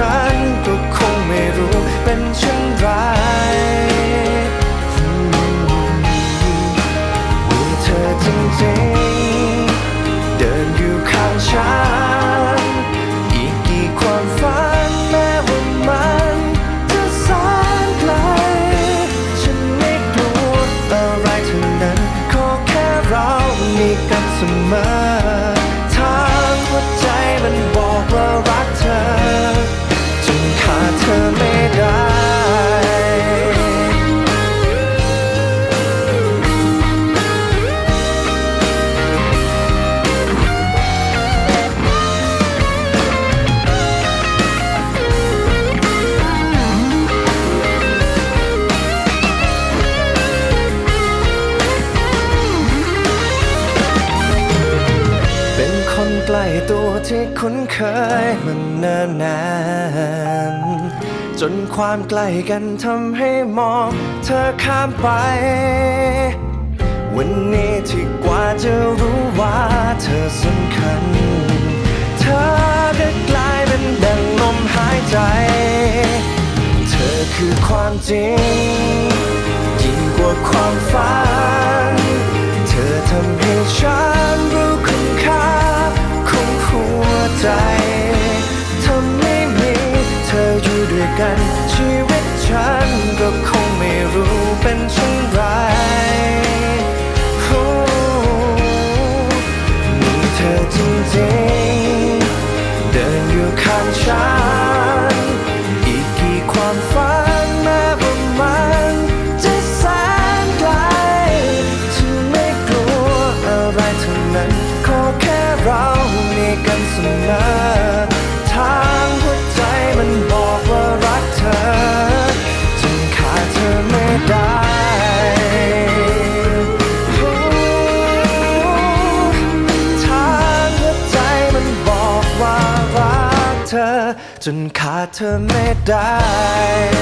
กันชีวิตฉันก็คงไม่รู้เป็นเช่นไร กล้ตัวที่คุ้นเคยมันเนิ่นนานจนความใกล้กันทำให้มองเธอข้ามไป วันนี้ที่กว่าจะรู้ว่าเธอสำคัญ เธอได้กลายเป็นดังลมหายใจ เธอคือความจริงยิ่งกว่าความฝัน กัน ชีวิตฉันก็คงไม่รู้เป็นเช่นไรโอ้มีเธอจริงๆ เดินอยู่ข้างฉัน อีกกี่ความฝันแม้ว่ามันจะแสนไกลฉันไม่กลัวอะไรทั้งนั้น ขอแค่เรามีกันเสมอ จนขาดเธอไม่ได้